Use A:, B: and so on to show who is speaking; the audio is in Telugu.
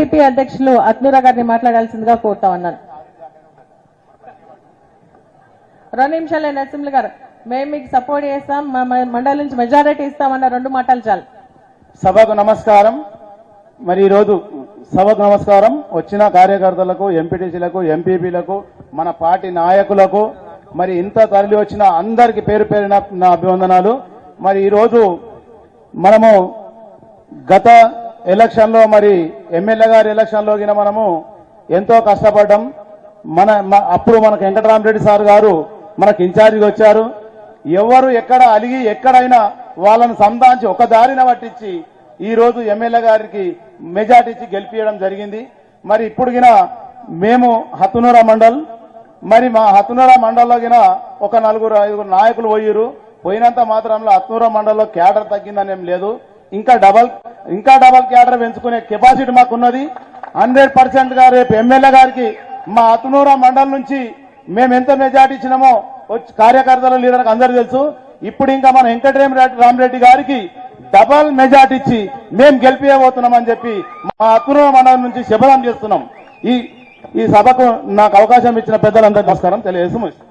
A: ఎంపీపీ అధ్యక్షులు అత్నూరా గారిని మాట్లాడాల్సిందిగా కోరుతా ఉన్నాను. రెండు నిమిషాలే నరసింహులు గారు. మేము మీకు సపోర్ట్ చేస్తాం మా మా మండలి నుంచి మెజారిటీ ఇస్తామన్న రెండు మాటలు చాలు.
B: సభకు నమస్కారం. మరి ఈరోజు సభకు నమస్కారం. వచ్చిన కార్యకర్తలకు ఎంపీటీసీలకు ఎంపీపీలకు మన పార్టీ నాయకులకు మరి ఇంత తరలి వచ్చిన అందరికి పేరు పేరిన నా అభివందనాలు. మరి ఈరోజు మనము గత ఎలక్షన్లో మరి ఎమ్మెల్యే గారి ఎలక్షన్లో గిన మనము ఎంతో కష్టపడ్డం. మన అప్పుడు మనకు వెంకటరామరెడ్డి సార్ గారు మనకు ఇన్ఛార్జిగా వచ్చారు. ఎవరు ఎక్కడ అలిగి ఎక్కడైనా వాళ్ళని సంధాంచి ఒక దారిన పట్టించి ఈ రోజు ఎమ్మెల్యే గారికి మెజార్టీ ఇచ్చి గెలిపించడం జరిగింది. మరి ఇప్పుడు గిన మేము హతునూర మండల్ మరి మా హతునూర మండల్లో గిన ఒక నలుగురు ఐదుగురు నాయకులు పోయిరు పోయినంత మాత్రంలో హత్నూర మండల్లో క్యాడర్ తగ్గిందని ఏం లేదు. ఇంకా డబల్ ఇంకా డబల్ క్యాడర్ పెంచుకునే కెపాసిటీ మాకున్నది. హండ్రెడ్ పర్సెంట్గా రేపు ఎమ్మెల్యే గారికి మా అతునూర మండలం నుంచి మేము ఎంత మెజార్టీ ఇచ్చినామో వచ్చి కార్యకర్తల లీడర్కి అందరు తెలుసు. ఇప్పుడు ఇంకా మన వెంకటరేమ రామరెడ్డి గారికి డబల్ మెజార్టీ ఇచ్చి మేము గెలిపియబోతున్నామని చెప్పి మా అతునూర మండలం నుంచి శపథం చేస్తున్నాం. ఈ ఈ సభకు నాకు అవకాశం ఇచ్చిన పెద్దలందరికీ నమస్కారం. తెలియజేసి